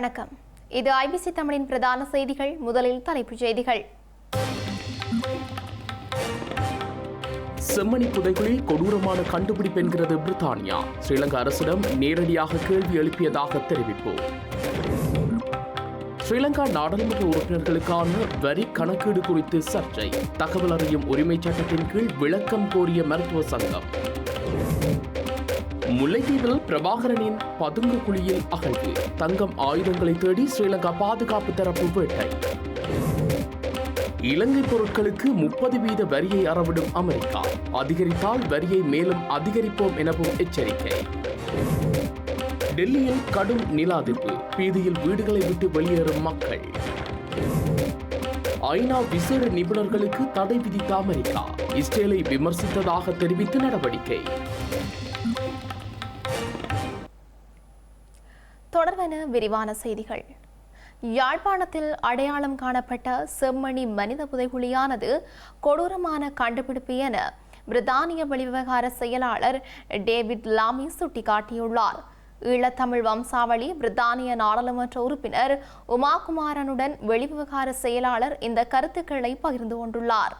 வணக்கம். இது ஐபிசி தமிழின் பிரதான செய்திகள். முதலில் தலைப்புச் செய்திகள். செம்மணி புதைகுழில் கொடூரமான கண்டுபிடிப்பு என்கிறது பிரித்தானியா. ஸ்ரீலங்கா அரசிடம் நேரடியாக கேள்வி எழுப்பியதாக தெரிவிப்பு. ஸ்ரீலங்கா நாடாளுமன்ற உறுப்பினர்களுக்கான வரி கணக்கீடு குறித்து சர்ச்சை. தகவல் அறியும் உரிமை சட்டத்தின் கீழ் விளக்கம் கோரிய மருத்துவ சங்கம். முல்லைத்தீவில் பிரபாகரனின் பதுங்கு குழியில் அகழ்வு தங்கம் ஆயுதங்களை தேடி ஸ்ரீலங்கா பாதுகாப்பு தரப்பு வேட்டை. இலங்கை பொருட்களுக்கு முப்பது வீத வரியை அறவிடும் அமெரிக்கா. அதிகரித்தால் வரியை மேலும் அதிகரிப்போம் எனவும் எச்சரிக்கை. டெல்லியில் கடும் நிலாதிப்பு பீதியில் வீடுகளை விட்டு வெளியேறும் மக்கள். ஐநா விசேட நிபுணர்களுக்கு தடை விதித்த அமெரிக்கா இஸ்ரேலை விமர்சித்ததாக தெரிவித்து நடவடிக்கை. தொடர்வன விரிவான செய்திகள். யாழ்ப்பாணத்தில் அடையாளம் காணப்பட்ட செம்மணி மனித புதைகுழியானது கொடூரமான கண்டுபிடிப்பு என பிரித்தானிய வெளிவிவகார செயலாளர் டேவிட் லாமி சுட்டிக்காட்டியுள்ளார். ஈழத்தமிழ் வம்சாவளி பிரித்தானிய நாடாளுமன்ற உறுப்பினர் உமாகுமாரனுடன் வெளிவிவகார செயலாளர் இந்த கருத்துக்களை பகிர்ந்து கொண்டுள்ளார்.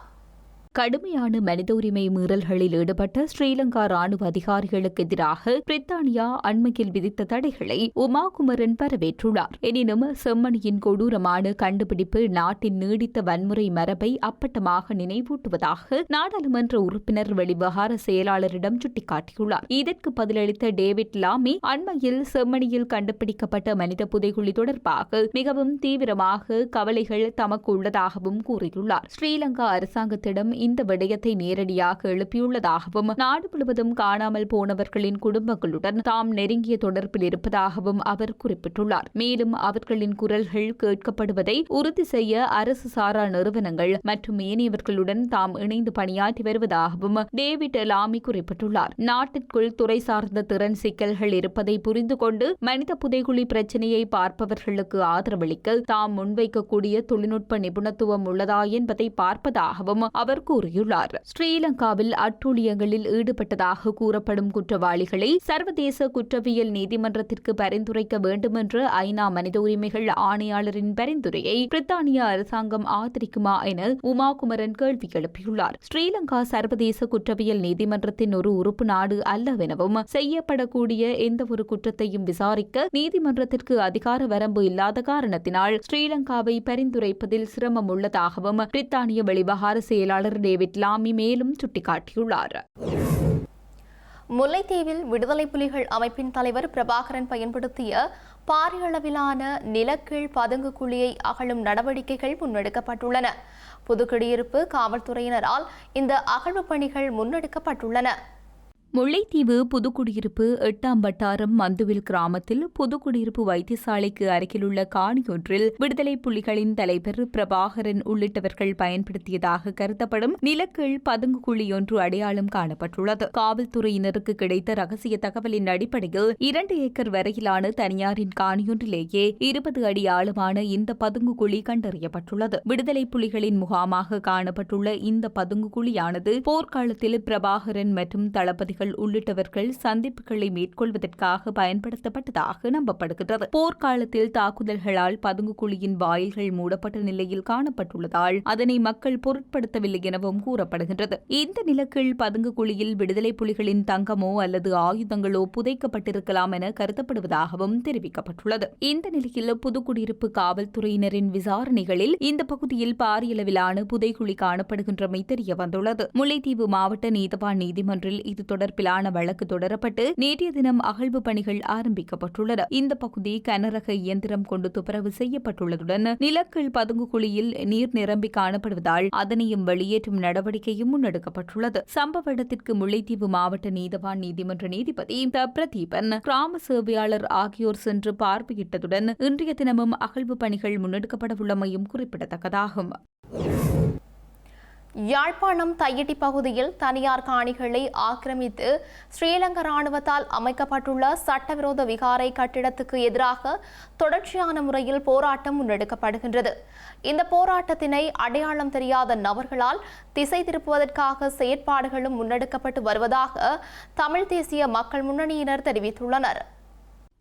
கடுமையான மனித உரிமை மீறல்களில் ஈடுபட்ட ஸ்ரீலங்கா ராணுவ அதிகாரிகளுக்கு எதிராக பிரித்தானியா அண்மையில் விதித்த தடைகளை உமாகுமரன் வரவேற்றுள்ளார். எனினும் செம்மணியின் கொடூரமான கண்டுபிடிப்பு நாட்டின் நீடித்த வன்முறை மரபை அப்பட்டமாக நினைவூட்டுவதாக நாடாளுமன்ற உறுப்பினர் வெளிவகார செயலாளரிடம் சுட்டிக்காட்டியுள்ளார். இதற்கு பதிலளித்த டேவிட் லாமி அண்மையில் செம்மணியில் கண்டுபிடிக்கப்பட்ட மனித புதைகுழி தொடர்பாக மிகவும் தீவிரமாக கவலைகள் தமக்கு உள்ளதாகவும் கூறியுள்ளார். ஸ்ரீலங்கா அரசாங்கத்திடம் இந்த விடயத்தை நேரடியாக எழுப்பியுள்ளதாகவும் நாடு முழுவதும் காணாமல் போனவர்களின் குடும்பங்களுடன் தாம் நெருங்கிய தொடர்பில் இருப்பதாகவும் அவர் குறிப்பிட்டுள்ளார். மேலும் அவர்களின் குரல்கள் கேட்கப்படுவதை உறுதி செய்ய அரசு சாரா நிறுவனங்கள் மற்றும் ஏனையவர்களுடன் தாம் இணைந்து பணியாற்றி வருவதாகவும் டேவிட் லாமி குறிப்பிட்டுள்ளார். நாட்டிற்குள் துறை சார்ந்த திறன் சிக்கல்கள் இருப்பதை புரிந்து கொண்டு மனித புதைகுழி பிரச்சினையை பார்ப்பவர்களுக்கு ஆதரவளிக்க தாம் முன்வைக்கக்கூடிய தொழில்நுட்ப நிபுணத்துவம் உள்ளதா என்பதை பார்ப்பதாகவும் அவர் கூறியுள்ளார். ஸ்ரீலங்காவில் அட்டூழியங்களில் ஈடுபட்டதாக கூறப்படும் குற்றவாளிகளை சர்வதேச குற்றவியல் நீதிமன்றத்திற்கு பரிந்துரைக்க வேண்டுமென்ற ஐநா மனித உரிமைகள் ஆணையாளரின் பரிந்துரையை பிரித்தானிய அரசாங்கம் ஆதரிக்குமா என உமாகுமரன் கேள்வி எழுப்பியுள்ளார். ஸ்ரீலங்கா சர்வதேச குற்றவியல் நீதிமன்றத்தின் ஒரு உறுப்பு நாடு அல்லவெனவும் செய்யப்படக்கூடிய எந்த ஒரு குற்றத்தையும் விசாரிக்க நீதிமன்றத்திற்கு அதிகார வரம்பு இல்லாத காரணத்தினால் ஸ்ரீலங்காவை பரிந்துரைப்பதில் சிரமம் உள்ளதாகவும் பிரித்தானிய வெளிவகார செயலாளர் டேவிட் லாமி மேலும் சுட்டிக்காட்டியுள்ளார். முல்லைத்தீவில் விடுதலை புலிகள் அமைப்பின் தலைவர் பிரபாகரன் பயன்படுத்திய பாரிய அளவிலான நிலக்கீழ் பதுங்கு குழியை அகழும் நடவடிக்கைகள் முன்னெடுக்கப்பட்டுள்ளன. புதுக்குடியிருப்பு காவல்துறையினரால் இந்த அகழ்வு பணிகள் முன்னெடுக்கப்பட்டுள்ளன. முல்லைத்தீவு புதுக்குடியிருப்பு எட்டாம் வட்டாரம் மந்துவில் கிராமத்தில் புதுக்குடியிருப்பு வைத்தியசாலைக்கு அருகிலுள்ள காணியொன்றில் விடுதலை புலிகளின் தலைவர் பிரபாகரன் உள்ளிட்டவர்கள் பயன்படுத்தியதாக கருதப்படும் நிலக்கீழ் பதுங்கு குழியொன்று அடையாளம் காணப்பட்டுள்ளது. காவல்துறையினருக்கு கிடைத்த ரகசிய தகவலின் அடிப்படையில் இரண்டு ஏக்கர் வரையிலான தனியாரின் காணியொன்றிலேயே இருபது அடி ஆழமான இந்த பதுங்கு குழி கண்டறியப்பட்டுள்ளது. விடுதலை புலிகளின் முகாமாக காணப்பட்டுள்ள இந்த பதுங்கு குழியானது போர்க்காலத்தில் பிரபாகரன் மற்றும் தளபதிகள் அதிகாரிகள் உள்ளிட்டவர்கள் சந்திப்புகளை மேற்கொள்வதற்காக பயன்படுத்தப்பட்டதாக நம்பப்படுகிறது போர்க்காலத்தில் தாக்குதல்களால் பதுங்கு குழியின் வாயில்கள் மூடப்பட்ட நிலையில் காணப்பட்டுள்ளதால் அதனை மக்கள் பொருட்படுத்தவில்லை எனவும் கூறப்படுகின்றது. இந்த நிலக்கில் பதுங்கு குழியில் விடுதலை புலிகளின் தங்கமோ அல்லது ஆயுதங்களோ புதைக்கப்பட்டிருக்கலாம் என கருதப்படுவதாகவும் தெரிவிக்கப்பட்டுள்ளது. இந்த நிலையில் புதுக்குடியிருப்பு காவல்துறையினரின் விசாரணைகளில் இந்த பகுதியில் பாரியளவிலான புதைகுழி காணப்படுகின்றமை தெரியவந்துள்ளது. முல்லைத்தீவு மாவட்ட நீதவான் நீதிமன்றில் இது தொடர்பில் தொடர்பிலான வழக்கு தொடரப்பட்டு நேற்றைய தினம் அகழ்வு பணிகள் ஆரம்பிக்கப்பட்டுள்ளன. இந்த பகுதி கனரக இயந்திரம் கொண்டு துப்புரவு செய்யப்பட்டுள்ளதுடன் நிலக்கீழ் பதுங்கு குழியில் நீர் நிரம்பி காணப்படுவதால் அதனையும் வெளியேற்றும் நடவடிக்கையும் முன்னெடுக்கப்பட்டுள்ளது. சம்பவ இடத்திற்கு முல்லைத்தீவு மாவட்ட நீதவான் நீதிமன்ற நீதிபதி த. பிரதீபன் கிராம சேவையாளர் ஆகியோர் சென்று பார்வையிட்டதுடன் இன்றைய தினமும் அகழ்வு பணிகள் முன்னெடுக்கப்படவுள்ளமையும் குறிப்பிடத்தக்கதாகும். யாழ்ப்பாணம் தையிட்டி பகுதியில் தனியார் காணிகளை ஆக்கிரமித்து ஸ்ரீலங்கா ராணுவத்தால் அமைக்கப்பட்டுள்ள சட்டவிரோத விகாரை கட்டிடத்துக்கு எதிராக தொடர்ச்சியான முறையில் போராட்டம் முன்னெடுக்கப்படுகின்றது. இந்த போராட்டத்தினை அடையாளம் தெரியாத நபர்களால் திசை திருப்புவதற்காக செயற்பாடுகளும் முன்னெடுக்கப்பட்டு வருவதாக தமிழ் தேசிய மக்கள் முன்னணியினர் தெரிவித்துள்ளனர்.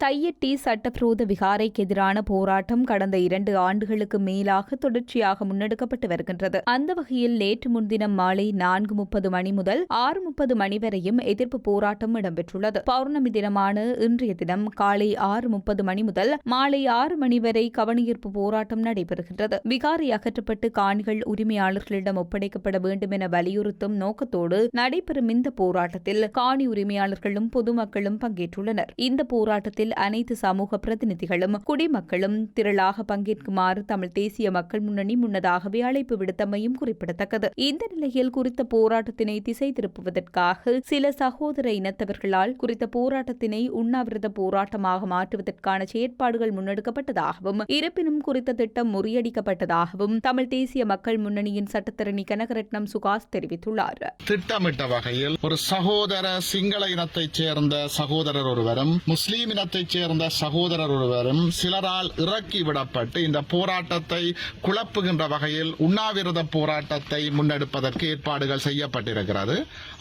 தையட்டி சட்டவிரோத விகாரைக்கு எதிரான போராட்டம் கடந்த இரண்டு ஆண்டுகளுக்கு மேலாக தொடர்ச்சியாக முன்னெடுக்கப்பட்டு வருகின்றது. அந்த வகையில் நேற்று முன்தினம் மாலை நான்கு முப்பது மணி முதல் ஆறு முப்பது மணி வரையும் எதிர்ப்பு போராட்டம் இடம்பெற்றுள்ளது. பௌர்ணமி தினமான இன்றைய தினம் காலை ஆறு முப்பது மணி முதல் மாலை ஆறு மணி வரை கவனஈர்ப்பு போராட்டம் நடைபெறுகின்றது. விகாரை அகற்றப்பட்டு காணிகள் உரிமையாளர்களிடம் ஒப்படைக்கப்பட வேண்டும் என வலியுறுத்தும் நோக்கத்தோடு நடைபெறும் இந்த போராட்டத்தில் காணி உரிமையாளர்களும் பொதுமக்களும் பங்கேற்றுள்ளனர். இந்த போராட்டத்தில் அனைத்து சமூக பிரதிநிதிகளும் குடிமக்களும் திரளாக பங்கேற்குமாறு தமிழ் தேசிய மக்கள் முன்னணி முன்னதாகவே அழைப்பு விடுத்தமையும் குறிப்பிடத்தக்கது. இந்த நிலையில் குறித்த போராட்டத்தினை திசை திருப்புவதற்காக சில சகோதர இனத்தவர்களால் குறித்த போராட்டத்தினை உண்ணாவிரத போராட்டமாக மாற்றுவதற்கான செயற்பாடுகள் முன்னெடுக்கப்பட்டதாகவும் இருப்பினும் குறித்த திட்டம் முறியடிக்கப்பட்டதாகவும் தமிழ் தேசிய மக்கள் முன்னணியின் சட்டத்தரணி கனகரட்னம் சுகாஸ் தெரிவித்துள்ளார். திட்டமிட்ட வகையில் ஒரு சகோதர சிங்கள இனத்தைச் சேர்ந்த சகோதரர் ஒருவரும் முஸ்லீம் இனத்தை இனத்தைச் சேர்ந்த சகோதரர் ஒருவரும் சிலரால் இறக்கி விடப்பட்டு இந்த போராட்டத்தை குழப்புகின்ற வகையில் உண்ணாவிரத போராட்டத்தை முன்னெடுப்பதற்கு ஏற்பாடுகள் செய்யப்பட்டிருக்கிறது.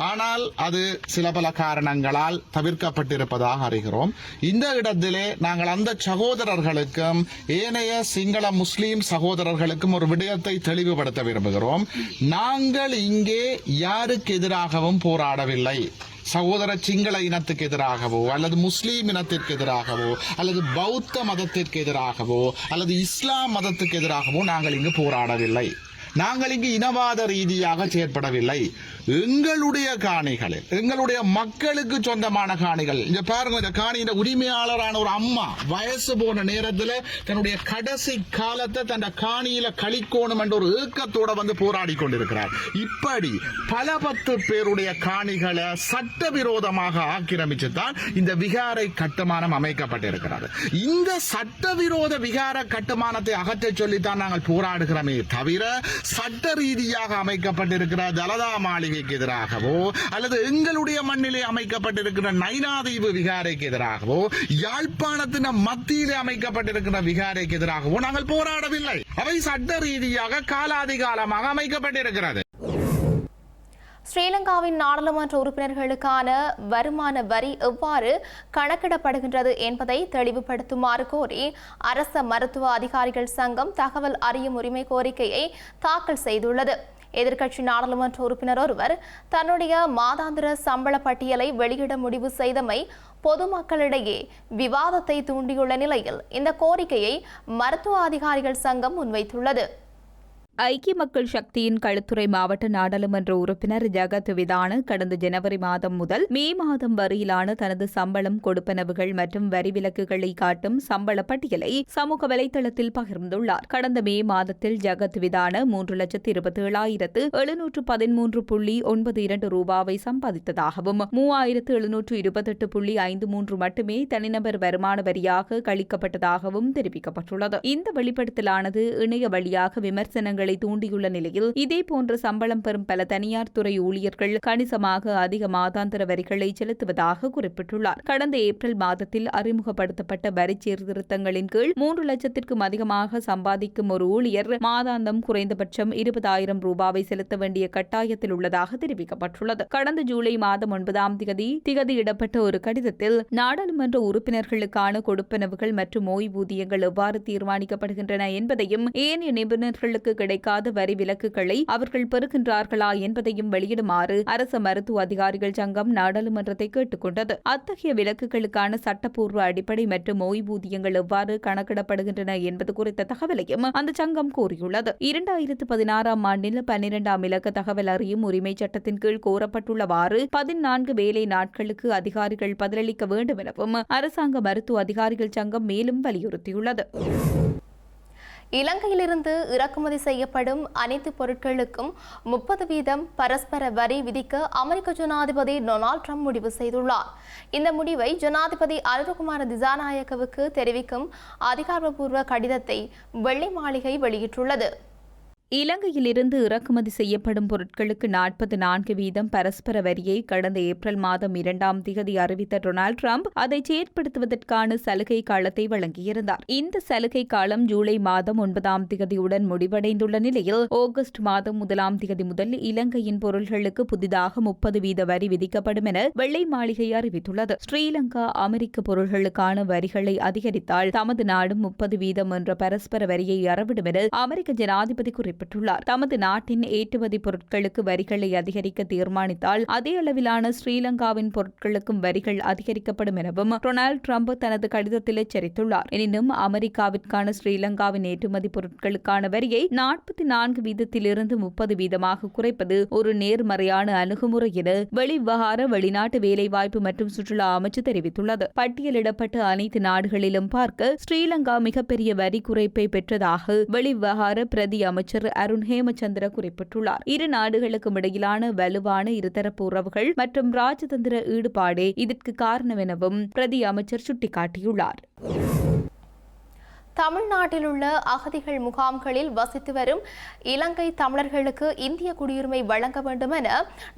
ஆனால் அது சில பல காரணங்களால் தவிர்க்கப்பட்டிருப்பதாக அறிகிறோம். இந்த இடத்திலே நாங்கள் அந்த சகோதரர்களுக்கும் ஏனைய சிங்கள முஸ்லீம் சகோதரர்களுக்கும் ஒரு விடயத்தை தெளிவுபடுத்த விரும்புகிறோம். நாங்கள் இங்கே யாருக்கு எதிராகவும் போராடவில்லை. சகோதர சிங்கள இனத்துக்கு எதிராகவோ அல்லது முஸ்லீம் இனத்திற்கு எதிராகவோ அல்லது பௌத்த மதத்திற்கு எதிராகவோ அல்லது இஸ்லாம் மதத்துக்கு எதிராகவோ நாங்கள் இங்கு போராடவில்லை. நாங்கள் இங்கு இனவாத ரீதியாக செயற்படவில்லை. எங்களுடைய காணிகளில் எங்களுடைய மக்களுக்கு சொந்தமான காணிகள். இங்க பாருங்க இந்த காணியின் உரிமையாளரான ஒரு அம்மா வயசு போன நேரத்தில் தன்னுடைய கடைசி காலத்தை தன் காணியில கழிக்கோணும் என்ற ஒரு ஏக்கத்தோட வந்து போராடி கொண்டிருக்கிறார். இப்படி பல பத்து பேருடைய காணிகளை சட்டவிரோதமாக ஆக்கிரமிச்சு தான் இந்த விகாரை கட்டுமானம் அமைக்கப்பட்டிருக்கிறது. இந்த சட்டவிரோத விகார கட்டுமானத்தை அகற்ற சொல்லித்தான் நாங்கள் போராடுகிறோமே தவிர சட்ட ரீதியாக அமைக்கப்பட்டிருக்கிற ஜலதா மாளிகைக்கு எதிராகவோ அல்லது எங்களுடைய மண்ணிலே அமைக்கப்பட்டிருக்கிற நைனாதீவு விகாரைக்கு எதிராகவோ யாழ்ப்பாணத்தின் மத்தியிலே அமைக்கப்பட்டிருக்கிற விகாரைக்கு எதிராகவோ நாங்கள் போராடவில்லை. அவை சட்ட ரீதியாக காலாதிகாலமாக அமைக்கப்பட்டிருக்கிறது. ஸ்ரீலங்காவின் நாடாளுமன்ற உறுப்பினர்களுக்கான வருமான வரி எவ்வாறு கணக்கிடப்படுகின்றது என்பதை தெளிவுபடுத்துமாறு கோரி அரச மருத்துவ அதிகாரிகள் சங்கம் தகவல் அறியும் உரிமை கோரிக்கையை தாக்கல் செய்துள்ளது. எதிர்க்கட்சி நாடாளுமன்ற உறுப்பினர் ஒருவர் தன்னுடைய மாதாந்திர சம்பள பட்டியலை வெளியிட முடிவு செய்தமை பொதுமக்களிடையே விவாதத்தை தூண்டியுள்ள நிலையில் இந்த கோரிக்கையை மருத்துவ அதிகாரிகள் சங்கம் முன்வைத்துள்ளது. ஐக்கிய மக்கள் சக்தியின் களுத்துறை மாவட்ட நாடாளுமன்ற உறுப்பினர் ஜகத் விதான கடந்த ஜனவரி மாதம் முதல் மே மாதம் வரையிலான தனது சம்பளம் கொடுப்பனவுகள் மற்றும் வரி விலக்குகளை காட்டும் சம்பள பட்டியலை சமூக வலைதளத்தில் பகிர்ந்துள்ளார். கடந்த மே மாதத்தில் ஜகத் விதான மூன்று லட்சத்து இருபத்தி ஏழாயிரத்து எழுநூற்று பதிமூன்று புள்ளி ஒன்பது இரண்டு ரூபாவை சம்பாதித்ததாகவும் மூவாயிரத்து எழுநூற்று இருபத்தெட்டு புள்ளி ஐந்து மூன்று மட்டுமே தனிநபர் வருமான வரியாக கழிக்கப்பட்டதாகவும் தெரிவிக்கப்பட்டுள்ளது. இந்த வெளிப்படுத்தலானது இணைய வழியாக விமர்சனங்கள் விமர்சனங்களை தூண்டியுள்ள நிலையில் இதேபோன்ற சம்பளம் பெறும் பல தனியார் துறை ஊழியர்கள் கணிசமாக அதிக மாதாந்திர வரிகளை செலுத்துவதாக குறிப்பிட்டுள்ளார். கடந்த ஏப்ரல் மாதத்தில் அறிமுகப்படுத்தப்பட்ட வரி சீர்திருத்தங்களின் கீழ் மூன்று லட்சத்திற்கும் அதிகமாக சம்பாதிக்கும் ஒரு ஊழியர் மாதாந்தம் குறைந்தபட்சம் இருபதாயிரம் ரூபாவை செலுத்த வேண்டிய கட்டாயத்தில் உள்ளதாக தெரிவிக்கப்பட்டுள்ளது. கடந்த ஜூலை மாதம் ஒன்பதாம் திகதி திகதியிடப்பட்ட ஒரு கடிதத்தில் நாடாளுமன்ற உறுப்பினர்களுக்கான கொடுப்பனவுகள் மற்றும் ஓய்வூதியங்கள் எவ்வாறு தீர்மானிக்கப்படுகின்றன என்பதையும் ஏனைய நிபுணர்களுக்கு கிடைக்காத வரி விலக்குகளை அவர்கள் பெறுகின்றார்களா என்பதையும் வெளியிடுமாறு அரச மருத்துவ அதிகாரிகள் சங்கம் நாடாளுமன்றத்தை கேட்டுக்கொண்டது. அத்தகைய விலக்குகளுக்கான சட்டப்பூர்வ அடிப்படை மற்றும் ஓய்வூதியங்கள் எவ்வாறு கணக்கிடப்படுகின்றன என்பது குறித்த தகவலையும் அந்த சங்கம் கூறியுள்ளது. இரண்டாயிரத்து பதினாறாம் ஆண்டில் பன்னிரெண்டாம் இலக்க தகவல் அறியும் உரிமை சட்டத்தின் கீழ் கோரப்பட்டுள்ளவாறு பதினான்கு வேலை நாட்களுக்கு அதிகாரிகள் பதிலளிக்க வேண்டும் எனவும் அரசாங்க மருத்துவ அதிகாரிகள் சங்கம் மேலும் வலியுறுத்தியுள்ளது. இலங்கையிலிருந்து இறக்குமதி செய்யப்படும் அனைத்து பொருட்களுக்கும் முப்பது வீதம் பரஸ்பர வரி விதிக்க அமெரிக்க ஜனாதிபதி டொனால்ட் ட்ரம்ப் முடிவு செய்துள்ளார். இந்த முடிவை ஜனாதிபதி அனுரகுமார திசாநாயக்கவுக்கு தெரிவிக்கும் அதிகாரப்பூர்வ கடிதத்தை வெள்ளை மாளிகை வெளியிட்டுள்ளது. இலங்கையிலிருந்து இறக்குமதி செய்யப்படும் பொருட்களுக்கு நாற்பது நான்கு வீதம் பரஸ்பர வரியை கடந்த ஏப்ரல் மாதம் இரண்டாம் திகதி அறிவித்த டொனால்டு டிரம்ப் அதை செயற்படுத்துவதற்கான சலுகை காலத்தை வழங்கியிருந்தார். இந்த சலுகை காலம் ஜூலை மாதம் ஒன்பதாம் திகதியுடன் முடிவடைந்துள்ள நிலையில் ஆகஸ்ட் மாதம் முதலாம் திகதி முதல் இலங்கையின் பொருள்களுக்கு புதிதாக முப்பது வீத வரி விதிக்கப்படும் என வெள்ளை மாளிகை அறிவித்துள்ளது. ஸ்ரீலங்கா அமெரிக்க பொருள்களுக்கான வரிகளை அதிகரித்தால் தமது நாடும் முப்பது வீதம் என்ற பரஸ்பர வரியை அறவிடும் என அமெரிக்க ஜனாதிபதி குறிப்பிட்டார். குறிப்பிட்டுள்ளார் தமது நாட்டின் ஏற்றுமதி பொருட்களுக்கு வரிகளை அதிகரிக்க தீர்மானித்தால் அதே அளவிலான ஸ்ரீலங்காவின் பொருட்களுக்கும் வரிகள் அதிகரிக்கப்படும் எனவும் டொனால்டு டிரம்ப் தனது கடிதத்தில் எச்சரித்துள்ளார். எனினும் அமெரிக்காவிற்கான ஸ்ரீலங்காவின் ஏற்றுமதி பொருட்களுக்கான வரியை நாற்பத்தி நான்கு வீதத்திலிருந்து முப்பது வீதமாக குறைப்பது ஒரு நேர்மறையான அணுகுமுறை என வெளிவிவகார வெளிநாட்டு வேலைவாய்ப்பு மற்றும் சுற்றுலா அமைச்சு தெரிவித்துள்ளது. பட்டியலிடப்பட்ட அனைத்து நாடுகளிலும் பார்க்க ஸ்ரீலங்கா மிகப்பெரிய வரி குறைப்பை பெற்றதாக வெளிவிவகார பிரதி அமைச்சர் அருண் ஹேமச்சந்திர குறிப்பிட்டுள்ளார். இரு நாடுகளுக்கும் இடையிலான வலுவான இருதரப்பு உறவுகள் மற்றும் ராஜதந்திர ஈடுபாடே இதற்கு காரணம் எனவும் பிரதி அமைச்சர் சுட்டிக்காட்டியுள்ளார். தமிழ்நாட்டில் உள்ள அகதிகள் முகாம்களில் வசித்து வரும் இலங்கை தமிழர்களுக்கு இந்திய குடியுரிமை வழங்க வேண்டும் என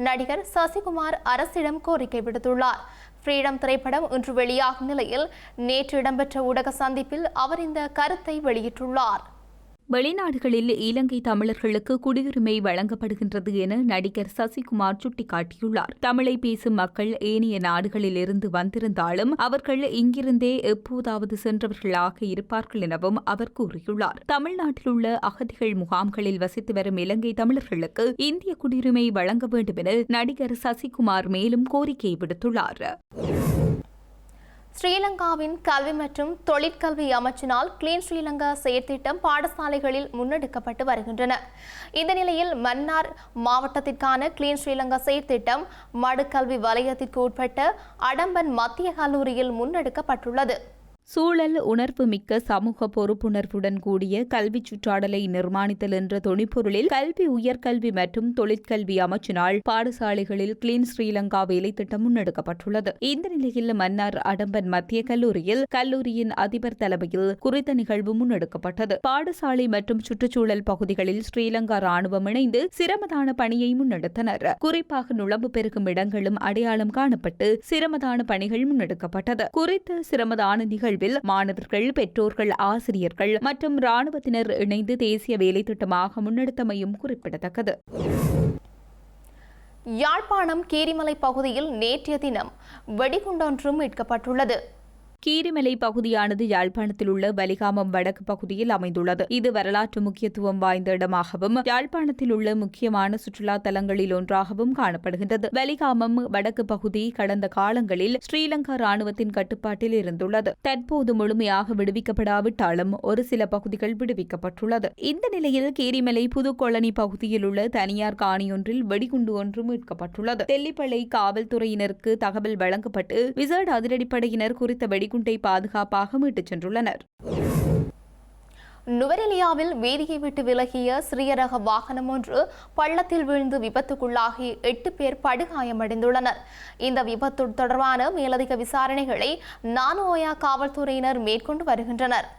நடிகர் சசிகுமார் அரசிடம் கோரிக்கை விடுத்துள்ளார். ஃப்ரீடம் திரைப்படம் இன்று வெளியாகும் நிலையில் நேற்று இடம்பெற்ற ஊடக சந்திப்பில் அவர் இந்த கருத்தை வெளியிட்டுள்ளார். வெளிநாடுகளில் இலங்கை தமிழர்களுக்கு குடியுரிமை வழங்கப்படுகின்றது என நடிகர் சசிகுமார் சுட்டிக்காட்டியுள்ளார். தமிழை பேசும் மக்கள் ஏனைய நாடுகளிலிருந்து வந்திருந்தாலும் அவர்கள் இங்கிருந்தே எப்போதாவது சென்றவர்களாக இருப்பார்கள் எனவும் அவர் கூறியுள்ளார். தமிழ்நாட்டில் உள்ள அகதிகள் முகாம்களில் வசித்து வரும் இலங்கை தமிழர்களுக்கு இந்திய குடியுரிமை வழங்க வேண்டும் என நடிகர் சசிகுமார் மேலும் கோரிக்கை விடுத்துள்ளார். ஸ்ரீலங்காவின் கல்வி மற்றும் தொழிற்கல்வி அமைச்சினால் கிளீன் ஸ்ரீலங்கா செயற்திட்டம் பாடசாலைகளில் முன்னெடுக்கப்பட்டு வருகின்றன. இந்த நிலையில் மன்னார் மாவட்டத்திற்கான கிளீன் ஸ்ரீலங்கா செயற்திட்டம் மடுக்கல்வி வலயத்திற்கு உட்பட்ட அடம்பன் மத்திய கல்லூரியில் முன்னெடுக்கப்பட்டுள்ளது. சூழல் உணர்வு மிக்க சமூக பொறுப்புணர்வுடன் கூடிய கல்வி சுற்றாடலை நிர்மாணித்தல் என்ற தொனிப்பொருளில் கல்வி உயர்கல்வி மற்றும் தொழிற்கல்வி அமைச்சினால் பாடசாலைகளில் கிளீன் ஸ்ரீலங்கா வேலை திட்டம் முன்னெடுக்கப்பட்டுள்ளது. இந்த நிலையில் மன்னார் அடம்பன் மத்திய கல்லூரியில் கல்லூரியின் அதிபர் தலைமையில் குறித்த நிகழ்வு முன்னெடுக்கப்பட்டது. பாடசாலை மற்றும் சுற்றுச்சூழல் பகுதிகளில் ஸ்ரீலங்கா ராணுவம் இணைந்து சிரமதான பணியை முன்னெடுத்தனர். குறிப்பாக நுழம்பு பெருகும் இடங்களும் அடையாளம் காணப்பட்டு சிரமதான பணிகள் முன்னெடுக்கப்பட்டது. குறித்த சிரமதான நிகழ்வு நிகழ்வில் மாணவர்கள் பெற்றோர்கள் ஆசிரியர்கள் மற்றும் ராணுவத்தினர் இணைந்து தேசிய வேலை திட்டமாக முன்னெடுத்தமையும் குறிப்பிடத்தக்கது. யாழ்ப்பாணம் கீரிமலை பகுதியில் நேற்றைய தினம் வெடிகுண்டொன்றும் மீட்கப்பட்டுள்ளது. கீரிமலை பகுதியானது யாழ்ப்பாணத்தில் உள்ள வலிகாமம் வடக்கு பகுதியில் அமைந்துள்ளது. இது வரலாற்று முக்கியத்துவம் வாய்ந்த இடமாகவும் யாழ்ப்பாணத்தில் உள்ள முக்கியமான சுற்றுலா தலங்களில் ஒன்றாகவும் காணப்படுகின்றது. வலிகாமம் வடக்கு பகுதி கடந்த காலங்களில் ஸ்ரீலங்கா ராணுவத்தின் கட்டுப்பாட்டில் இருந்துள்ளது. தற்போது முழுமையாக விடுவிக்கப்படாவிட்டாலும் ஒரு சில பகுதிகள் விடுவிக்கப்பட்டுள்ளது. இந்த நிலையில் கீரிமலை புதுக்கொளனி பகுதியில் உள்ள தனியார் காணியொன்றில் வெடிகுண்டு ஒன்று மீட்கப்பட்டுள்ளது. தெல்லிப்பளை காவல்துறையினருக்கு தகவல் வழங்கப்பட்டு விசேட அதிரடிப்படையினர் குறித்த வெடி வெடிகுண்டை பாதுகாப்பாக மீட்டுச் சென்றுள்ளனர். நுவரெலியாவில் வீதியை விட்டு விலகிய சிறியரக வாகனம் ஒன்று பள்ளத்தில் விழுந்து விபத்துக்குள்ளாகி எட்டு பேர் படுகாயமடைந்துள்ளனர். இந்த விபத்து தொடர்பான மேலதிக விசாரணைகளை நானோயா காவல்துறையினர் மேற்கொண்டு வருகின்றனர்.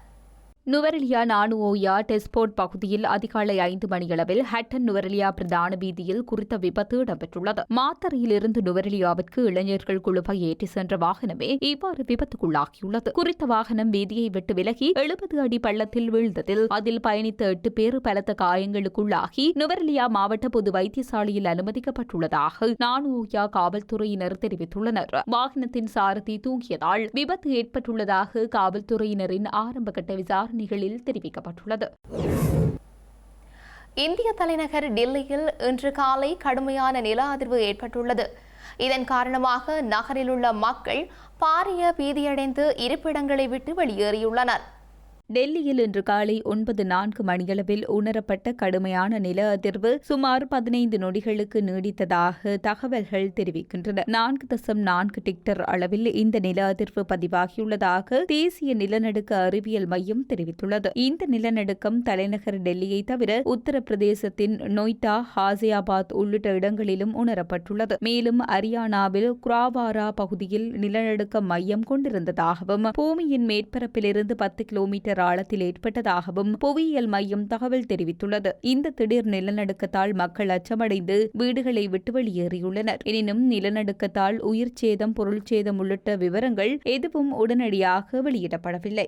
நுவரெலியா நானுஓயா டெஸ்போர்ட் பகுதியில் அதிகாலை ஐந்து மணியளவில் ஹட்டன் நுவரெலியா பிரதான வீதியில் குறித்த விபத்து இடம்பெற்றுள்ளது. மாத்தறையிலிருந்து நுவரெலியாவிற்கு இளைஞர்கள் குழுவை ஏற்றி சென்ற வாகனமே இவ்வாறு விபத்துக்குள்ளாகியுள்ளது. குறித்த வாகனம் வீதியை விட்டு விலகி எழுபது அடி பள்ளத்தில் வீழ்ந்ததில் அதில் பயணித்த எட்டு பேர் பலத்த காயங்களுக்குள்ளாகி நுவரெலியா மாவட்ட பொது வைத்தியசாலையில் அனுமதிக்கப்பட்டுள்ளதாக நானுஓயா காவல்துறையினர் தெரிவித்துள்ளனர். வாகனத்தின் சாரதி தூங்கியதால் விபத்து ஏற்பட்டுள்ளதாக காவல்துறையினரின் ஆரம்பகட்ட விசாரணை நிகழில் தெரிவிக்கப்பட்டுள்ளது. இந்திய தலைநகர் டெல்லியில் இன்று காலை கடுமையான நில அதிர்வு ஏற்பட்டுள்ளது. இதன் காரணமாக நகரில் உள்ள மக்கள் பாரிய பீதியடைந்து இருப்பிடங்களை விட்டு வெளியேறியுள்ளனர். டெல்லியில் இன்று காலை ஒன்பது நான்கு மணியளவில் உணரப்பட்ட கடுமையான நில அதிர்வு சுமார் பதினைந்து நொடிகளுக்கு நீடித்ததாக தகவல்கள் தெரிவிக்கின்றன. நான்கு தசம் நான்கு டிக்டர் அளவில் இந்த நில அதிர்வு பதிவாகியுள்ளதாக தேசிய நிலநடுக்க அறிவியல் மையம் தெரிவித்துள்ளது. இந்த நிலநடுக்கம் தலைநகர் டெல்லியை தவிர உத்தரப்பிரதேசத்தின் நொய்டா ஹாசியாபாத் உள்ளிட்ட இடங்களிலும் உணரப்பட்டுள்ளது. மேலும் அரியானாவில் குராவாரா பகுதியில் நிலநடுக்க மையம் கொண்டிருந்ததாகவும் பூமியின் மேற்பரப்பிலிருந்து பத்து கிலோமீட்டர் கிலோமீட்டர் ஆழத்தில் ஏற்பட்டதாகவும் புவியியல் மையம் தகவல் தெரிவித்துள்ளது. இந்த திடீர் நிலநடுக்கத்தால் மக்கள் அச்சமடைந்து வீடுகளை விட்டு வெளியேறியுள்ளனர். எனினும் நிலநடுக்கத்தால் உயிர் சேதம் பொருள் சேதம் உள்ளிட்ட விவரங்கள் எதுவும் உடனடியாக வெளியிடப்படவில்லை.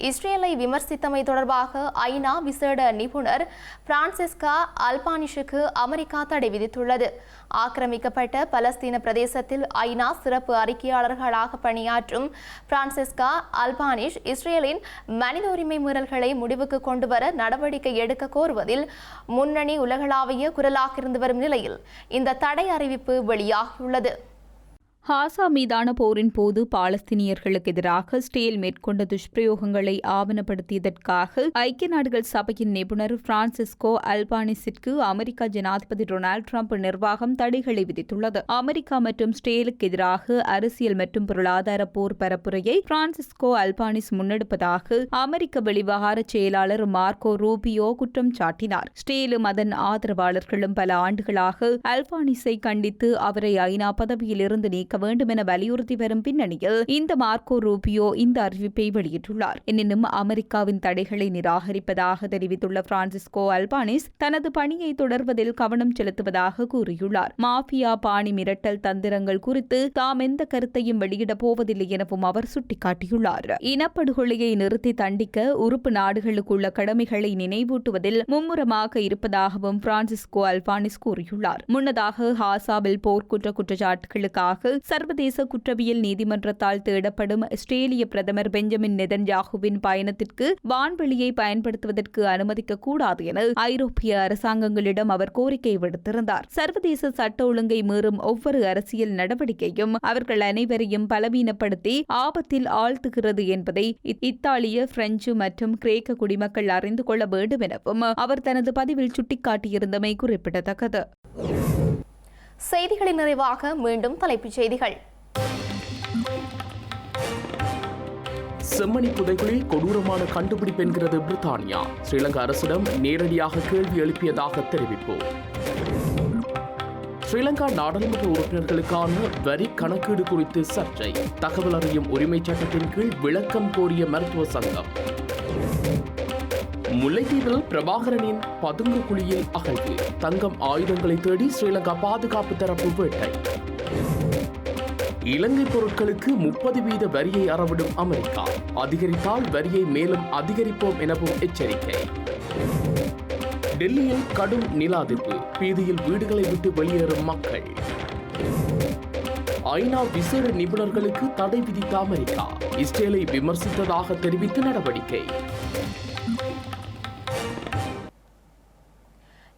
இஸ்ரேலை விமர்சித்தமை தொடர்பாக ஐநா விசேட நிபுணர் பிரான்சிஸ்கா அல்பானிஷுக்கு அமெரிக்கா தடை விதித்துள்ளது. ஆக்கிரமிக்கப்பட்ட பலஸ்தீன பிரதேசத்தில் ஐநா சிறப்பு அறிக்கையாளர்களாக பணியாற்றும் பிரான்சிஸ்கா அல்பானிஷ் இஸ்ரேலின் மனித உரிமை மீறல்களை முடிவுக்கு கொண்டுவர நடவடிக்கை எடுக்க கோருவதில் முன்னணி உலகளாவிய குரலாக இருந்து வரும் நிலையில் இந்த தடை அறிவிப்பு வெளியாகியுள்ளது. ஹாசா மீதான போரின் போது பாலஸ்தீனியர்களுக்கு எதிராக ஸ்டேல் மேற்கொண்ட துஷ்பிரயோகங்களை ஆவணப்படுத்தியதற்காக ஐக்கிய நாடுகள் சபையின் நிபுணர் பிரான்சிஸ்கோ அல்பானிஸிற்கு அமெரிக்க ஜனாதிபதி டொனால்டு டிரம்ப் நிர்வாகம் தடைகளை விதித்துள்ளது. அமெரிக்கா மற்றும் ஸ்டேலுக்கு எதிராக அரசியல் மற்றும் பொருளாதார போர் பரப்புரையை பிரான்சிஸ்கோ அல்பானிஸ் முன்னெடுப்பதாக அமெரிக்க வெளிவகார செயலாளர் மார்க்கோ ரூபியோ குற்றம் சாட்டினார். ஸ்டேலும் அதன் ஆதரவாளர்களும் பல ஆண்டுகளாக அல்பானிஸை கண்டித்து அவரை ஐநா பதவியில் இருந்து நீக்க வேண்டும் என வலியுறுத்தி வரும் பின்னணியில் இந்த மார்க்கோ ரூபியோ இந்த அறிவிப்பை வெளியிட்டுள்ளார். எனினும் அமெரிக்காவின் தடைகளை நிராகரிப்பதாக தெரிவித்துள்ள பிரான்சிஸ்கோ அல்பானிஸ் தனது பணியை தொடர்வதில் கவனம் செலுத்துவதாக கூறியுள்ளார். மாஃபியா பாணி மிரட்டல் தந்திரங்கள் குறித்து தாம் எந்த கருத்தையும் வெளியிடப் போவதில்லை எனவும் அவர் சுட்டிக்காட்டியுள்ளார். இனப்படுகொலையை நிறுத்தி தண்டிக்க உறுப்பு நாடுகளுக்குள்ள கடமைகளை நினைவூட்டுவதில் மும்முரமாக இருப்பதாகவும் பிரான்சிஸ்கோ அல்பானிஸ் கூறியுள்ளார். முன்னதாக ஹாசாவில் போர்க்குற்ற குற்றச்சாட்டுகளுக்காக சர்வதேச குற்றவியல் நீதிமன்றத்தால் தேடப்படும் ஆஸ்திரேலிய பிரதமர் பெஞ்சமின் நெதன்யாகுவின் பயணத்திற்கு வான்வெளியை பயன்படுத்துவதற்கு அனுமதிக்க கூடாது என ஐரோப்பிய அரசாங்கங்களிடம் அவர் கோரிக்கை விடுத்திருந்தார். சர்வதேச சட்ட ஒழுங்கை மீறும் ஒவ்வொரு அரசியல் நடவடிக்கையும் அவர்கள் அனைவரையும் பலவீனப்படுத்தி ஆபத்தில் ஆழ்த்துகிறது என்பதை இத்தாலிய பிரெஞ்சு மற்றும் கிரேக்க குடிமக்கள் அறிந்து கொள்ள வேண்டும் எனவும் அவர் தனது பதிவில் சுட்டிக்காட்டியிருந்தமை குறிப்பிடத்தக்கது. செய்திகளின் நிறைவாக மீண்டும் தலைப்புச் செய்திகள். செம்மணி புதைகளில் கொடூரமான கண்டுபிடிப்பு என்கிறது பிரித்தானியா. ஸ்ரீலங்கா அரசிடம் நேரடியாக கேள்வி எழுப்பியதாக தெரிவிப்பு. ஸ்ரீலங்கா நாடாளுமன்ற உறுப்பினர்களுக்கான வரி கணக்கீடு குறித்து சர்ச்சை. தகவல் அறியும் உரிமை சட்டத்தின் கீழ் விளக்கம் கோரிய மருத்துவ சங்கம். முல்லைத்தீவில் பிரபாகரனின் பதுங்கு குழியில் அகழ்வு. தங்கம் ஆயுதங்களை தேடி ஸ்ரீலங்கா பாதுகாப்பு தரப்பு வேட்டை. இலங்கை பொருட்களுக்கு முப்பது வீத வரியை அறவிடும் அமெரிக்கா. அதிகரித்தால் வரியை மேலும் அதிகரிப்போம் எனவும் எச்சரிக்கை. டெல்லியில் கடும் நிலாதிப்பு பீதியில் வீடுகளை விட்டு வெளியேறும் மக்கள். ஐநா விசேட நிபுணர்களுக்கு தடை விதித்த அமெரிக்கா. இஸ்ரேலை விமர்சித்ததாக தெரிவித்து நடவடிக்கை.